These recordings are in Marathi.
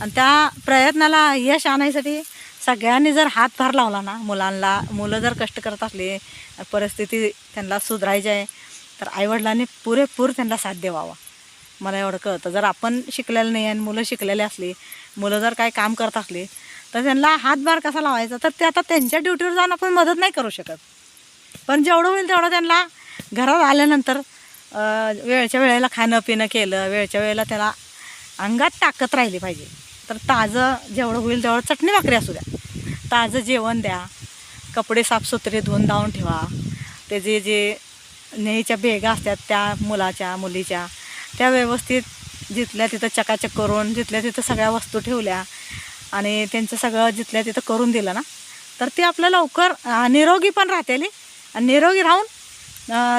आणि त्या प्रयत्नाला यश आणायसाठी सगळ्यांनी जर हातभार लावला ना मुलांना मुलं जर कष्ट करत असले परिस्थिती त्यांना सुधारायची आहे तर आईवडिलांनी पुरेपूर त्यांना साथ द्यावा. मला एवढं कळतं. जर आपण शिकलेलं नाही आणि मुलं शिकलेली असली मुलं जर काय काम करत असली तर त्यांना हातभार कसा लावायचा? तर ते आता त्यांच्या ड्युटीवर जाऊन आपण मदत नाही करू शकत. पण जेवढं होईल तेवढं त्यांना घरात आल्यानंतर वेळच्या वेळेला खाणं पिणं केलं वेळच्या वेळेला त्याला अंगात ताकद राहिली पाहिजे. तर ताजं जेवढं होईल तेवढं चटणी भाकरी असू द्या. ताजं जेवण द्या. कपडे साफसुथरे धुवून धावून ठेवा. त्याचे जे नेहीच्या बेगा असतात त्या मुलाच्या मुलीच्या त्या व्यवस्थित जिथल्या तिथं चकाचक करून जिथल्या तिथं सगळ्या वस्तू ठेवल्या आणि त्यांचं सगळं जिथल्या तिथं करून दिलं ना तर ते आपल्याला लवकर निरोगी पण राहतील. आणि निरोगी राहून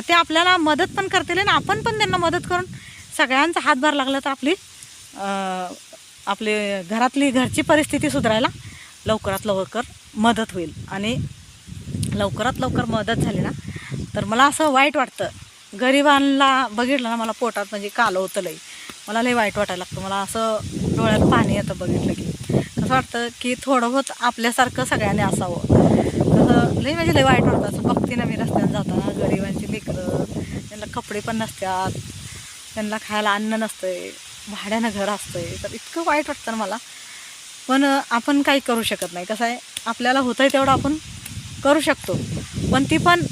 ते आपल्याला मदत पण करतील आणि आपण पण त्यांना मदत करून सगळ्यांचा हातभार लागला तर आपली आपले घरातली घरची परिस्थिती सुधारायला लवकरात लवकर मदत होईल. आणि लवकरात लवकर मदत झाली ना तर मला असं वाईट वाटतं. गरिबांना बघितलं ना मला पोटात म्हणजे कालं होतं लई. मला लई वाईट वाटायला लागतं. मला असं डोळ्यात पाणी येतं बघितलं की. कसं वाटतं की थोडं बहुत आपल्यासारखं सगळ्यांनी असावं. तसं लई म्हणजे लई वाईट वाटतं. असं बघते ना मी रस्त्यानं जाताना गरिबांची लेकरं त्यांना कपडे पण नसतात. त्यांना खायला अन्न नसतंय. भाड्यानं घर असतंय तर इतकं वाईट वाटतं ना मला. पण आपण काही करू शकत नाही. कसं आहे आपल्याला होतं आहे तेवढं आपण करू शकतो. पण ती पण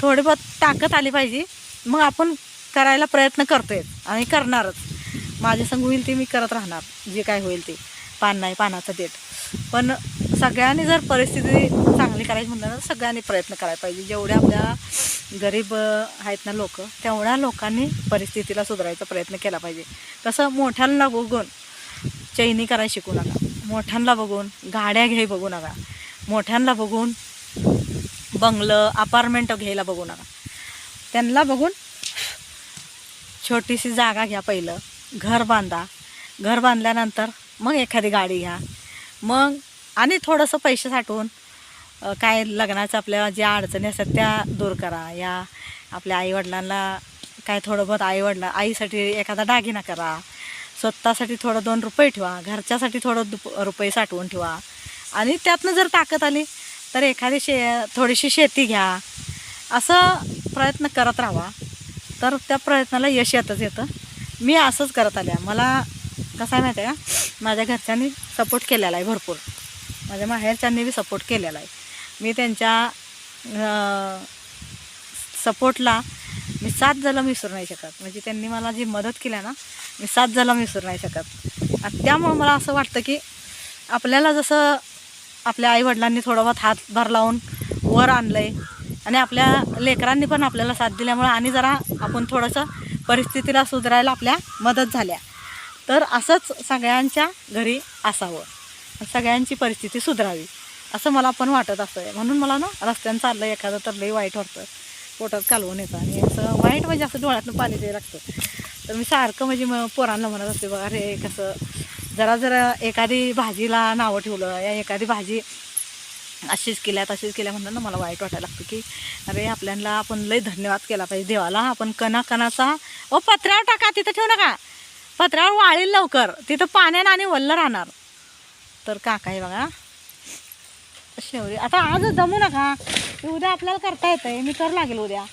थोडीबहुत ताकद आली पाहिजे. मग आपण करायला प्रयत्न करतोय आणि करणारच. माझ्या संग होईल ते मी करत राहणार जे काय होईल ते. पान नाही पानाचं देठ. पण सगळ्यांनी जर परिस्थिती चांगली करायची म्हणलं तर सगळ्यांनी प्रयत्न करायला पाहिजे. जेवढ्या आपल्या गरीब आहेत ना लोक तेवढ्या लोकांनी परिस्थितीला सुधारायचा प्रयत्न केला पाहिजे. तसं मोठ्यांना बघून चैनी करायला शिकू नका. मोठ्यांना बघून गाड्या घ्याय बघू नका. मोठ्यांना बघून बंगलं अपार्टमेंट घ्यायला बघू नका. त्यांना बघून छोटीशी जागा घ्या पहिलं. घर बांधा. घर बांधल्यानंतर मग एखादी गाडी घ्या. मग आणि थोडंसं पैसे साठवून काय लग्नाचं आपल्या ज्या अडचणी असतात त्या दूर करा. या आपल्या आईवडिलांना काय थोडं बहुत आईवडिला आईसाठी एखादा दागिना करा. स्वतःसाठी थोडं दोन रुपये ठेवा. घरच्यासाठी थोडं दुप रुपये साठवून ठेवा. आणि त्यातनं जर ताकद आली तर एखादी शे थोडीशी शेती घ्या. असं प्रयत्न करत राहा. तर त्या प्रयत्नाला यश येतच येतं. मी असंच करत आल्या. मला कसं आहे माहिती आहे का? माझ्या घरच्यांनी सपोर्ट केलेला आहे भरपूर. माझ्या माहेरच्यांनी बी सपोर्ट केलेला आहे. मी त्यांच्या सपोर्टला मी सात जलम विसरू नाही शकत. म्हणजे त्यांनी मला जी मदत केली ना मी सात जलम विसरू नाही शकत. आणि त्यामुळं मला असं वाटतं की आपल्याला जसं आपल्या आईवडिलांनी थोडं बहुत हातभार लावून वर आणलं आहे आणि आपल्या लेकरांनी पण आपल्याला साथ दिल्यामुळं आणि जरा आपण थोडंसं परिस्थितीला सुधारायला आपल्या मदत झाल्या. तर असंच सगळ्यांच्या घरी असावं. सगळ्यांची परिस्थिती सुधारावी असं मला पण वाटत असतं म्हणून मला ना रस्त्यानं चाललं एखादं तर लई वाईट वाटतं. पोटात कालवून येतं आणि असं वाईट म्हणजे असं डोळ्यातनं पाणी द्यायला लागतं. तर मी सारखं म्हणजे मग पोरांना म्हणत असते बघा रे कसं जरा जरा एखादी भाजीला नावं ठेवलं या एखादी भाजी अशीच केल्या तशीच केल्या म्हणलं ना मला वाईट वाटायला लागतं की अरे आपल्याला आपण लई धन्यवाद केला पाहिजे. देवाला आपण कणा कणाचा ओ पत्र्यावर टाका तिथं ठेवू नका. पत्र्यावर वाळील लवकर. तिथं पाण्यानं आणि वल्ल राहणार. तर काका आहे बघा. शेवरी. आता आज जमू नका. उद्या आपल्याला करता येतंय. मी कर लागेल उद्या.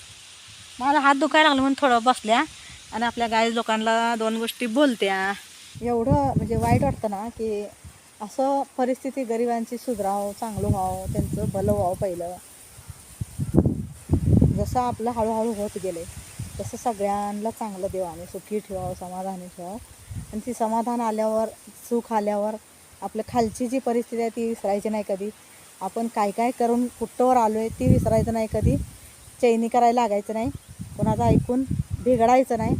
मला हात दुखायला लागलं म्हणून थोडं बसल्या. आणि आपल्या गाई लोकांना दोन गोष्टी बोलत्या. एवढं म्हणजे वाईट वाटतं ना की असं परिस्थिती गरिबांची सुधरावं चांगलं व्हावं त्यांचं भलं व्हावं पहिलं. जसं आपलं हळूहळू होत गेले तसं सगळ्यांना चांगलं देवाने सुखी ठेवावं समाधानी ठेवावं. आणि ती समाधान आल्यावर सुख आल्यावर आपल्या खालची जी परिस्थिती आहे ती विसरायची नाही कधी. आपण काय काय करून कुठंवर आलो आहे ती विसरायचं नाही कधी. चैनी करायला लागायचं नाही. कोणाचं ऐकून बिघडायचं नाही.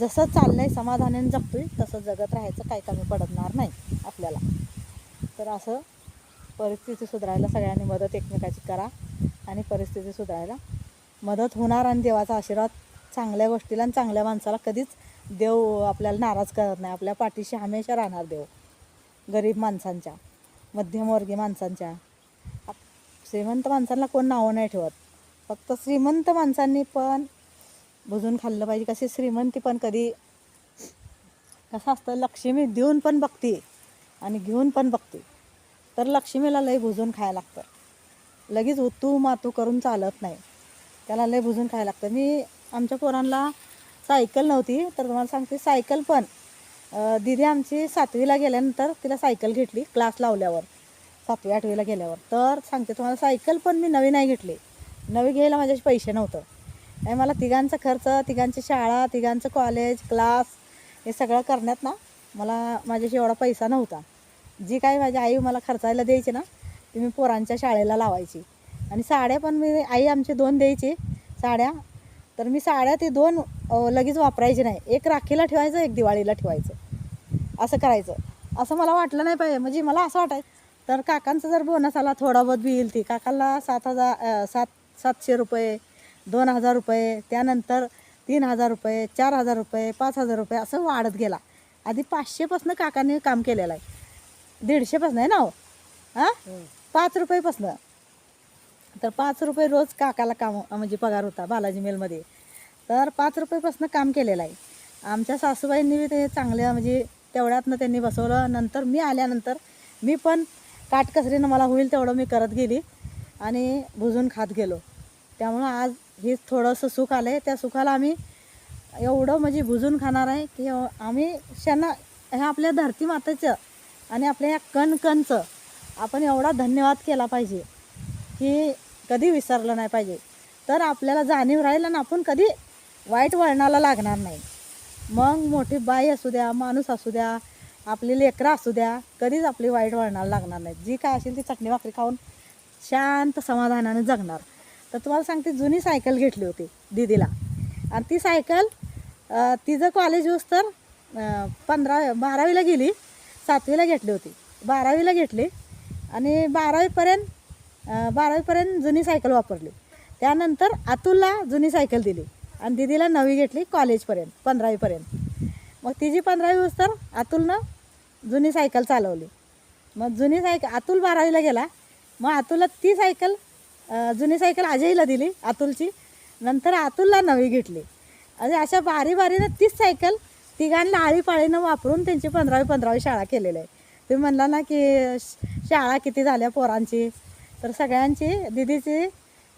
जसं चाललंय समाधानाने जगतोय तसं जगत राहायचं काही कमी पडणार नाही आपल्याला. तर असं परिस्थिती सुधारायला सगळ्यांनी मदत एकमेकाची करा आणि परिस्थिती सुधारायला मदत होणार आणि देवाचा आशीर्वाद चांगल्या गोष्टीला आणि चांगल्या माणसाला कधीच देव आपल्याला नाराज करत नाही. आपल्या पाठीशी हमेशा राहणार देव. गरीब माणसांच्या मध्यमवर्गीय माणसांच्या. श्रीमंत माणसांना कोण नावं नाही ठेवत. फक्त श्रीमंत माणसांनी पण भुजून खाल्लं पाहिजे. कशी श्रीमंती पण कधी कसं असतं लक्ष्मी देऊन पण बघते आणि घेऊन पण बघते तर लक्ष्मीला लय भुजून खायला लागतं. लगेच उतू मातू करून चालत नाही. त्याला लय भुजून खायला लागतं. मी आमच्या पोरांना सायकल नव्हती तर तुम्हाला सांगते सायकल पण दिदी आमची सातवीला गेल्यानंतर तिला सायकल घेतली क्लास लावल्यावर सातवी आठवीला गेल्यावर. तर सांगते तुम्हाला सायकल पण मी नवी नाही घेतली. नवी घ्यायला माझ्याशी पैसे नव्हतं. आणि मला तिघांचा खर्च तिघांची शाळा तिघांचं कॉलेज क्लास हे सगळं करण्यात ना मला माझ्याशी एवढा पैसा नव्हता. जी काही माझी आई मला खर्चायला द्यायची ना ती मी पोरांच्या शाळेला लावायची. आणि साड्या पण मी आई आमची दोन द्यायची साड्या तर मी साड्या ते दोन लगेच वापरायची नाही. एक राखीला ठेवायचं एक दिवाळीला ठेवायचं. असं करायचं. असं मला वाटलं नाही पाहिजे. म्हणजे मला असं वाटायचं तर काकांचा जर बोनस आला थोडा बहुत बी येईल ती. काकाला सात हजार सात सातशे रुपये दोन हजार रुपये त्यानंतर तीन हजार रुपये चार हजार रुपये पाच हजार रुपये असं वाढत गेला. आधी पाचशेपासनं काकाने काम केलेलं आहे. दीडशेपासनं आहे ना हो? हां? पाच रुपयेपासनं. तर पाच रुपये रोज काकाला काम म्हणजे पगार होता बालाजी मिलमध्ये. तर पाच रुपयेपासून काम केलेलं आहे. आमच्या सासूबाईंनी बी ते चांगलं म्हणजे तेवढ्यातनं त्यांनी बसवलं. नंतर मी आल्यानंतर मी पण काटकसरीनं मला होईल तेवढं मी करत गेली आणि भुजून खात गेलो. त्यामुळं आज हे थोडंसं सुख आलं आहे त्या सुखाला आम्ही एवढं म्हणजे भुजून खाणार आहे की आम्ही शेणा ह्या आपल्या धरती मातेचं आणि आपल्या ह्या कण कणचं आपण एवढा धन्यवाद केला पाहिजे की कधी विसरलं नाही पाहिजे. तर आपल्याला जाणीव राहील आणि आपण कधी वाईट वळणाला लागणार नाही. मग मोठी बाई असू द्या माणूस असू द्या आपली लेकरं असू द्या कधीच आपली वाईट वळणाला लागणार नाही. जी काय असेल ती चटणी भाकरी खाऊन शांत समाधानाने जगणार. तर तुम्हाला सांगते जुनी सायकल घेतली होती दीदीला. आणि ती सायकल तिचं कॉलेज होस तर पंधरा बारावीला गेली सातवीला घेतली होती. बारावीला घेतली आणि बारावीपर्यंत बारावीपर्यंत जुनी सायकल वापरली. त्यानंतर अतुलला जुनी सायकल दिली आणि दिदीला नवी घेतली कॉलेजपर्यंत पंधरावीपर्यंत. मग तिची पंधरावी होस तर अतुलनं जुनी सायकल चालवली. मग जुनी सायकल अतुल बारावीला गेला. मग अतुलला ती सायकल जुनी सायकल अजयला दिली अतुलची. नंतर अतुलला नवी घेतली. आणि अशा बारी बारीनं तीच सायकल तिघांना आळीपाळीनं वापरून त्यांची पंधरावी पंधरावी शाळा केलेली आहे. तुम्ही म्हणला ना की श- शाळा किती झाल्या पोरांची? तर सगळ्यांची दिदीची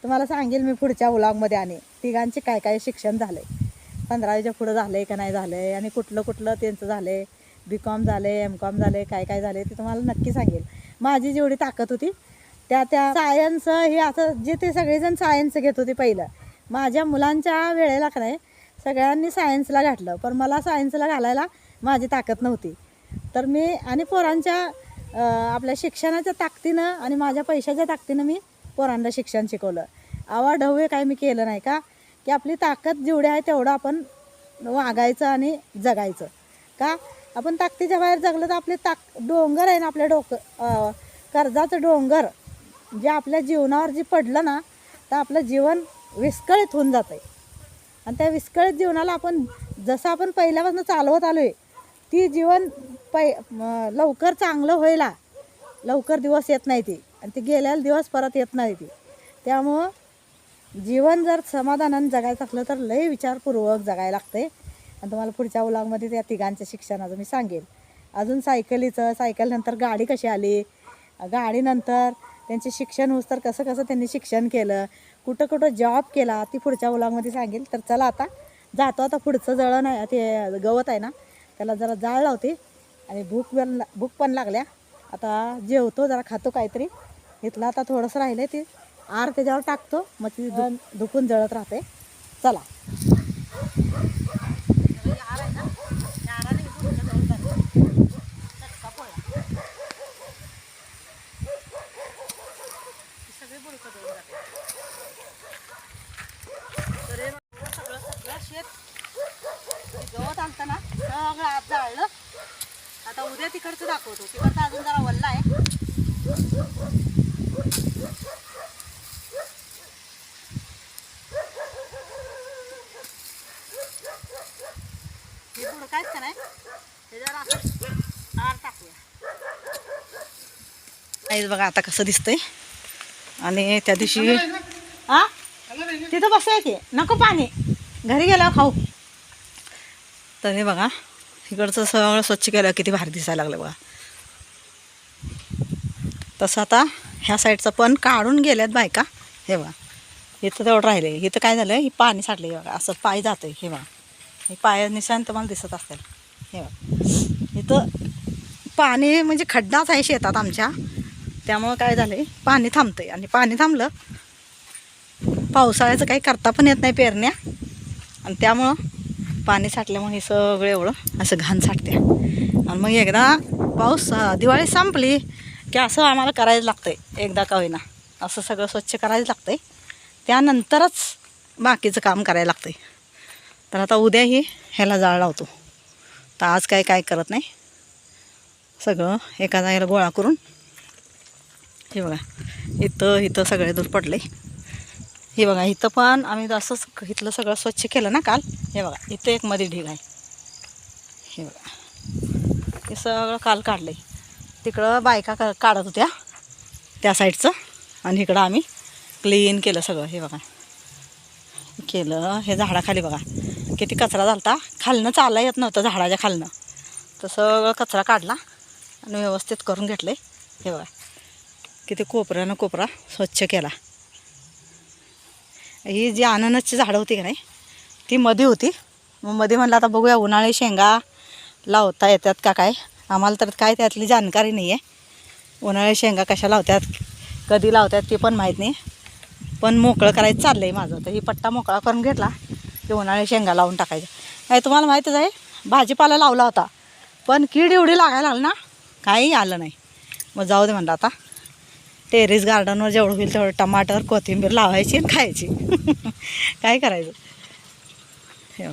तुम्हाला सांगेल मी पुढच्या व्लॉगमध्ये आणि तिघांचे काय काय शिक्षण झालं आहे पंधरावीच्या पुढं झालं आहे का नाही झालं आहे आणि कुठलं कुठलं त्यांचं झालं आहे बी कॉम झालं आहे एम कॉम झालं आहे काय काय झालं आहे ते तुम्हाला नक्की सांगेल. माझी जेवढी ताकद होती त्या त्या सायन्स हे असं जे ते सगळेजण सायन्स घेत होते पहिलं. माझ्या मुलांच्या वेळेला का नाही सगळ्यांनी सायन्सला घातलं. पण मला सायन्सला घालायला माझी ताकद नव्हती. तर मी आणि पोरांच्या आपल्या शिक्षणाच्या ताकदीनं आणि माझ्या पैशाच्या ताकदीनं मी पोरांना शिक्षण शिकवलं. आवाढव्य काय मी केलं नाही का? की आपली ताकद जेवढी आहे तेवढं आपण वागायचं आणि जगायचं. का? आपण ताकदीच्या बाहेर जगलं तर आपले ताक डोंगर आहे ना आपल्या डोकं कर्जाचं डोंगर. जे आपल्या जीवनावर जे पडलं ना तर आपलं जीवन विस्कळीत होऊन जातं आहे आणि त्या विस्कळीत जीवनाला आपण जसं आपण पहिल्यापासून चालवत आलो आहे ती जीवन पै लवकर चांगलं व्हायला. लवकर दिवस येत नाही ती. आणि ते गेलेला दिवस परत येत नाही ती. त्यामुळं जीवन जर समाधानानं जगायचं असलं तर लय विचारपूर्वक जगायला लागते आणि तुम्हाला पुढच्या उलांगमध्ये त्या तिघांच्या शिक्षणाचं मी सांगेल. अजून सायकलीचं सायकलनंतर गाडी कशी आली? गाडीनंतर त्यांचे शिक्षण होस तर कसं कसं त्यांनी शिक्षण केलं? कुठं कुठं जॉब केला? ती पुढच्या व्लॉगमध्ये सांगेल. तर चला आता जातो आता पुढचं जळण आहे ते गवत आहे ना त्याला जरा जाळ लावते. आणि भूक पण भूक पण लागल्या. आता जेवतो जरा खातो काहीतरी. इथलं आता थोडंसं राहिलं ते. आर त्याच्यावर टाकतो. मग ती धुकून जळत राहते. चला सगळं सगळं शेत गवत आणतं ना सगळं आत जाळलं आता उद्या तिकडचं दाखवतो तिकडचं अजून जरा वल्ला आहे. हे पुढं काहीच का नाही? त्याच्यावर असं आर टाकूया. आईच बघा आता कसं दिसतंय. आणि त्या दिवशी हा तिथं बसाय की नको पाणी. घरी गेल्यावर खाऊ. तर हे बघा. इकडचं सगळं स्वच्छ केलं किती भारी दिसायला लागलं बघा. तसं आता ह्या साईडचं पण काढून गेल्यात बायका. हे बघा. इथं तेवढं राहिले. इथं काय झालं? ही पाणी साठले बघा. असं पाय जातं हे बघा. हे पाय निशांत तुम्हाला दिसत असेल. हे बघा. इथं पाणी म्हणजे खड्डाच आहे शेतात आमच्या. त्यामुळं काय झालं पाणी थांबतंय. आणि पाणी थांबलं पावसाळ्याचं काही करता पण येत नाही पेरण्या. आणि त्यामुळं पाणी साठल्यामुळे हे सगळं एवढं असं घाण साठते. आणि मग एकदा पाऊस दिवाळी संपली की असं आम्हाला करायला आहे एकदा का होईना. असं सगळं स्वच्छ करायला आहे त्यानंतरच बाकीचं काम करायला लागतंय. तर आता उद्याही ह्याला जाळ लावतो. तर आज काय काय करत नाही. सगळं एका जागेला गोळा करून. हे बघा. इथं इथं सगळे दूर पडले. हे बघा इथं पण आम्ही असंच इथलं सगळं स्वच्छ केलं ना काल? हे बघा इथं एक मध्ये ढीग आहे. हे बघा. हे सगळं काल काढलं आहे तिकडं बायका का काढत होत्या त्या साईडचं. आणि इकडं आम्ही क्लीन केलं सगळं हे बघा. केलं हे झाडाखाली बघा. किती कचरा झालता? खालनं चालला येत नव्हतं झाडाच्या खालनं. तर सगळं कचरा काढला आणि व्यवस्थित करून घेतलं हे बघा. किती कोपऱ्यानं कोपरा स्वच्छ केला. ही जी अननसची झाडं होती का नाही ती मध्ये होती. मग मध्ये म्हणलं आता बघूया उन्हाळी शेंगा लावता येतात का काय? आम्हाला तर काय त्यातली जानकारी नाही आहे उन्हाळी शेंगा कशा लावतात कधी लावतात ते पण माहीत नाही. पण मोकळं करायचं चाललं आहे माझं. तर ही पट्टा मोकळा करून घेतला की उन्हाळी शेंगा लावून टाकायचं नाही तुम्हाला माहीतच आहे भाजीपाला लावला होता. पण कीड एवढी लागायला लागली ना काही आलं नाही. मग जाऊ दे म्हणलं आता. टेरेस गार्डनवर जेवढं होईल तेवढं टमाटर कोथिंबीर लावायची आणि खायची. काय करायचं? हे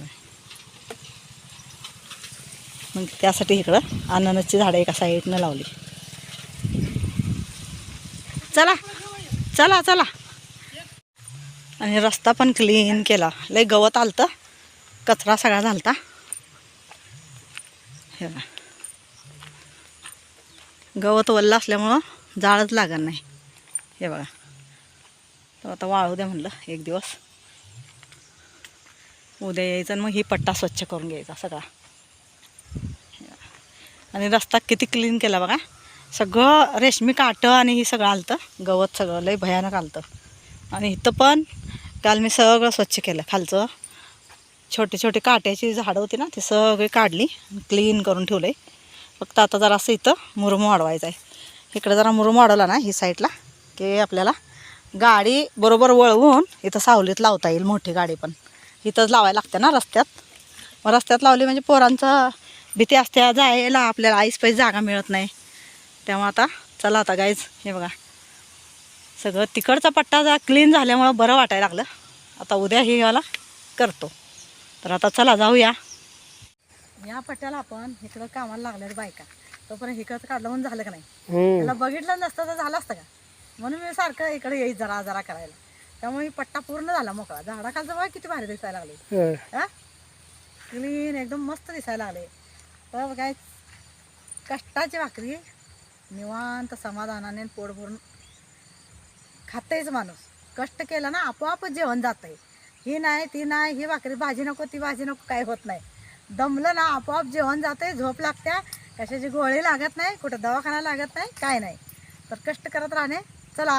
मग त्यासाठी इकडं अननसची झाडं एका साईडनं लावली. चला चला चला. आणि रस्ता पण क्लीन केला. लय गवत आलतं. कचरा सगळा झालता. गवत वल्लं असल्यामुळं जाळच लागत नाही. हे बघा. तर आता वाळू द्या म्हणलं एक दिवस. उद्या यायचं आणि मग ही पट्टा स्वच्छ करून घ्यायचा सगळा. आणि रस्ता किती क्लीन केला बघा. सगळं रेशमी काटं आणि ही सगळं आलतं. गवत सगळं लय भयानक आलतं. आणि इथं पण काल मी सगळं स्वच्छ केलं खालचं. छोटे छोटे काट्याची झाडं होती ना ती सगळी काढली क्लीन करून ठेवलं आहे फक्त आता जरा असं इथं मुरुम वाढवायचं आहे इकडं जरा मुरुम वाढवला ना ही साईडला की आपल्याला गाडी बरोबर वळवून इथं सावलीत लावता येईल मोठी गाडी पण. इथंच लावायला लागते ना रस्त्यात. मग रस्त्यात लावली म्हणजे पोरांचं भीती असते जायला आपल्याला आईस पैस जागा मिळत नाही. तेव्हा आता चला आता गाईज हे बघा. सगळं तिकडचा पट्टा जा क्लीन झाल्यामुळं बरं वाटायला लागलं. आता उद्या हे वाला करतो. तर आता चला जाऊया. या पट्ट्याला आपण इकडं कामाला लागल्या बायका. तोपर्यंत इकडचं काढलं म्हणून झालं का नाही? त्याला बघितलं नसतं तर झालं असतं का? म्हणून मी सारखं इकडे येईल जरा जरा करायला. त्यामुळे पट्टा पूर्ण झाला मोकळा. झाडाखालचं बघा किती भारी दिसायला लागले. हा? क्लीन एकदम मस्त दिसायला लागले. तर काय कष्टाची भाकरी निवांत समाधानाने पोट भरून खातेच माणूस. कष्ट केलं ना आपोआपच जेवण जातंय. ही नाही ती नाही ही भाकरी भाजी नको ती भाजी नको काय होत नाही. दमलं ना आपोआप जेवण जातंय झोप लागत्या. कशाची गोळी लागत नाही कुठं दवाखाना लागत नाही काय नाही. तर कष्ट करत राहणे. चला.